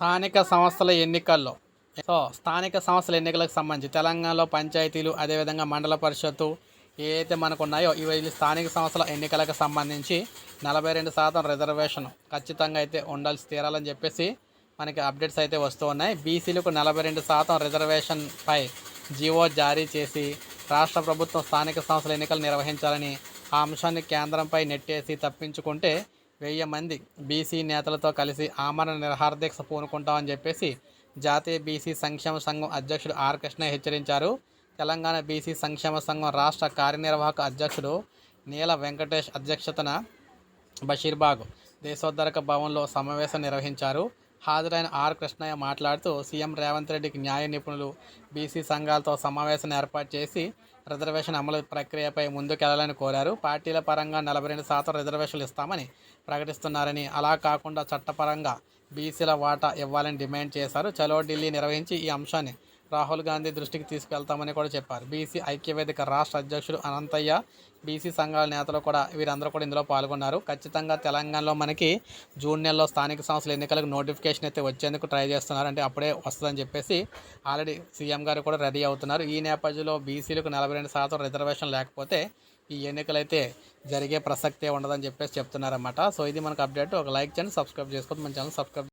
స్థానిక సంస్థల ఎన్నికల్లో. సో స్థానిక సంస్థల ఎన్నికలకు సంబంధించి తెలంగాణలో పంచాయతీలు అదేవిధంగా మండల పరిషత్తు ఏవైతే మనకు ఉన్నాయో ఇవి స్థానిక సంస్థల ఎన్నికలకు సంబంధించి నలభై రెండు శాతం రిజర్వేషన్ ఖచ్చితంగా అయితే ఉండాల్సి తీరాలని చెప్పేసి మనకి అప్డేట్స్ అయితే వస్తూ ఉన్నాయి. బీసీలకు నలభై రెండు శాతం రిజర్వేషన్పై జీవో జారీ చేసి రాష్ట్ర ప్రభుత్వం స్థానిక సంస్థల ఎన్నికలు నిర్వహించాలని ఆ అంశాన్ని కేంద్రంపై నెట్టేసి తప్పించుకుంటే వెయ్యి మంది బీసీ నేతలతో కలిసి ఆమరణ నిరహారదీక్ష పూనుకుంటామని చెప్పేసి జాతీయ బీసీ సంక్షేమ సంఘం అధ్యక్షుడు ఆర్ కృష్ణ హెచ్చరించారు. తెలంగాణ బీసీ సంక్షేమ సంఘం రాష్ట్ర కార్యనిర్వాహక అధ్యక్షుడు నీల వెంకటేష్ అధ్యక్షతన బషీర్బాగ్ దేశోద్ధరక భవన్లో సమావేశం నిర్వహించారు. హాజరైన ఆర్ కృష్ణయ్య మాట్లాడుతూ సీఎం రేవంత్ రెడ్డికి న్యాయ నిపుణులు బీసీ సంఘాలతో సమావేశం ఏర్పాటు చేసి రిజర్వేషన్ అమలు ప్రక్రియపై ముందుకెళ్ళాలని కోరారు. పార్టీల పరంగా నలభై రెండు శాతం రిజర్వేషన్లు ఇస్తామని ప్రకటిస్తున్నారని అలా కాకుండా చట్టపరంగా బీసీల వాటా ఇవ్వాలని డిమాండ్ చేశారు. చలో ఢిల్లీ నిర్వహించి ఈ అంశాన్ని రాహుల్ గాంధీ దృష్టికి తీసుకెళ్తామని కూడా చెప్పారు. బీసీ ఐక్యవేదిక రాష్ట్ర అధ్యక్షుడు అనంతయ్య బీసీ సంఘాల నేతలు కూడా వీరందరూ కూడా ఇందులో పాల్గొన్నారు. ఖచ్చితంగా తెలంగాణలో మనకి జూన్ నెలలో స్థానిక సంస్థల ఎన్నికలకు నోటిఫికేషన్ అయితే వచ్చేందుకు ట్రై చేస్తున్నారు. అంటే అప్పుడే వస్తుందని చెప్పేసి ఆల్రెడీ సీఎం గారు కూడా రెడీ అవుతున్నారు. ఈ నేపథ్యంలో బీసీలకు నలభై రెండు శాతం రిజర్వేషన్ లేకపోతే ఈ ఎన్నికలైతే జరిగే ప్రసక్తే ఉండదని చెప్పేసి చెప్తున్నారన్నమాట. సో ఇది మనకు అప్డేట్. ఒక లైక్ చేయండి సబ్స్క్రైబ్ చేసుకోండి. మన ఛానల్ సబ్స్క్రైబ్